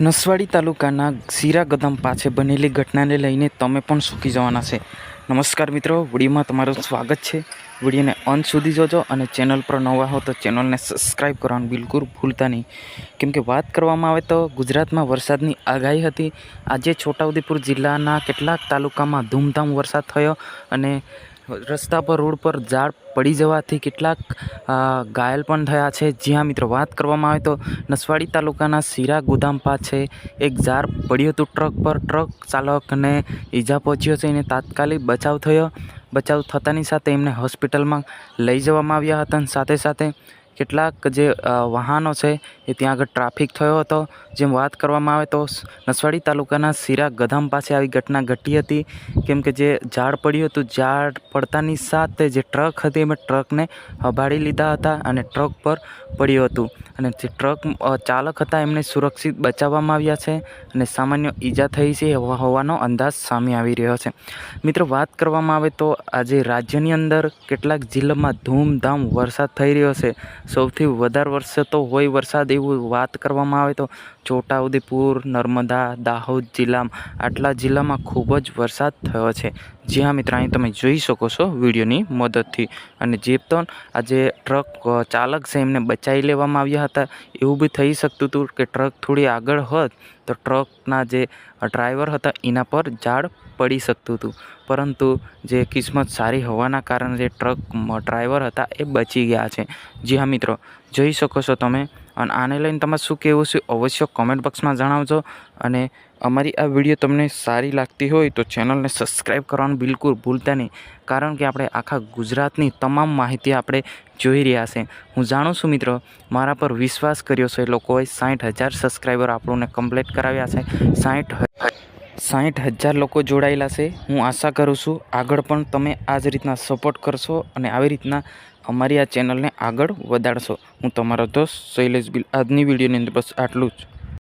નસવાડી તાલુકાના સીરા ગદમ પાસે બનેલી ઘટનાને લઈને તમે પણ સુખી જવાના છે. નમસ્કાર મિત્રો, વિડીયોમાં તમારું સ્વાગત છે. વિડીયોને અંત સુધી જોજો અને ચેનલ પર નવા હો તો ચેનલને સબસ્ક્રાઈબ કરવાનું બિલકુલ ભૂલતા નહીં. કેમ કે વાત કરવામાં આવે તો ગુજરાતમાં વરસાદની આગાહી હતી. આજે છોટાઉદેપુર જિલ્લાના કેટલાક તાલુકામાં ધૂમધામ વરસાદ થયો અને રસ્તા પર, રોડ પર ઝાડ પડી જવાથી કેટલાક ઘાયલ પણ થયા છે. જ્યાં મિત્રો, વાત કરવામાં આવે તો નસવાડી તાલુકાના સિરા ગોદામ પાસે એક ઝાડ પડ્યું હતું ટ્રક પર. ટ્રક ચાલકને ઈજા પહોંચી છે એને તાત્કાલિક બચાવ થયો. બચાવ થતાની સાથે એમને હોસ્પિટલમાં લઈ જવામાં આવ્યા હતા અને સાથે સાથે કેટલાક જે વાહનો છે એ ત્યાં આગળ ટ્રાફિક થયો હતો. જેમ વાત કરવામાં આવે તો નસવાડી તાલુકાના સિરા ગધામ પાસે આવી ઘટના ઘટી હતી. કેમ કે જે ઝાડ પડ્યું હતું, ઝાડ પડતાની સાથે જે ટ્રક હતી એમાં ટ્રકને હભાડી લીધા હતા અને ટ્રક પર પડ્યું હતું. અને જે ટ્રક ચાલક હતા એમને સુરક્ષિત બચાવવામાં આવ્યા છે અને સામાન્ય ઈજા થઈ છે હોવાનો અંદાજ સામે આવી રહ્યો છે. મિત્રો, વાત કરવામાં આવે તો આજે રાજ્યની અંદર કેટલાક જિલ્લામાં ધૂમધામ વરસાદ થઈ રહ્યો છે. સૌથી વધારે વર્ષે તો હોય વરસાદ એવું વાત કરવામાં આવે તો છોટાઉદેપુર, નર્મદા, દાહોદ જિલ્લામાં આટલા જિલ્લામાં ખૂબ જ વરસાદ થયો છે. જી હા તમે જોઈ શકો છો વિડીયોની મદદથી. અને જે પણ આજે ટ્રક ચાલક છે એમને બચાવી લેવામાં આવ્યા હતા, એવું બી થઈ શકતું હતું કે ટ્રક થોડી આગળ હોત તો ટ્રકના જે ડ્રાઈવર હતા એના પર ઝાડ પડી શકતું હતું. પરંતુ જે કિસ્મત સારી હોવાના કારણે જે ટ્રક ડ્રાઈવર હતા એ બચી ગયા છે. જી હા મિત્રો, જોઈ શકો છો તમે અને આને લઈને તમારે શું કહેવું છે અવશ્ય કોમેન્ટ બોક્સમાં જણાવજો. અને અમારી આ વીડિયો તમને સારી લાગતી હોય તો ચેનલને સબસ્ક્રાઈબ કરવાનું બિલકુલ ભૂલતા નહીં. કારણ કે આપણે આખા ગુજરાતની તમામ માહિતી આપણે જોઈ રહ્યા છે. હું જાણું છું મિત્રો, મારા પર વિશ્વાસ કર્યો છે લોકોએ સાઠ હજાર સબસ્ક્રાઈબર આપણને કમ્પ્લીટ કરાવ્યા છે. સાઠ સાઠ હજાર લોકો જોડાયેલા છે. હું આશા કરું છું આગળ પણ તમે આ જ રીતના સપોર્ટ કરશો અને આવી રીતના અમારી આ ચેનલને આગળ વધારશો. હું તમારો દોસ્ત શૈલેષ બિલ આજની વિડીયોની અંદર બસ આટલું જ.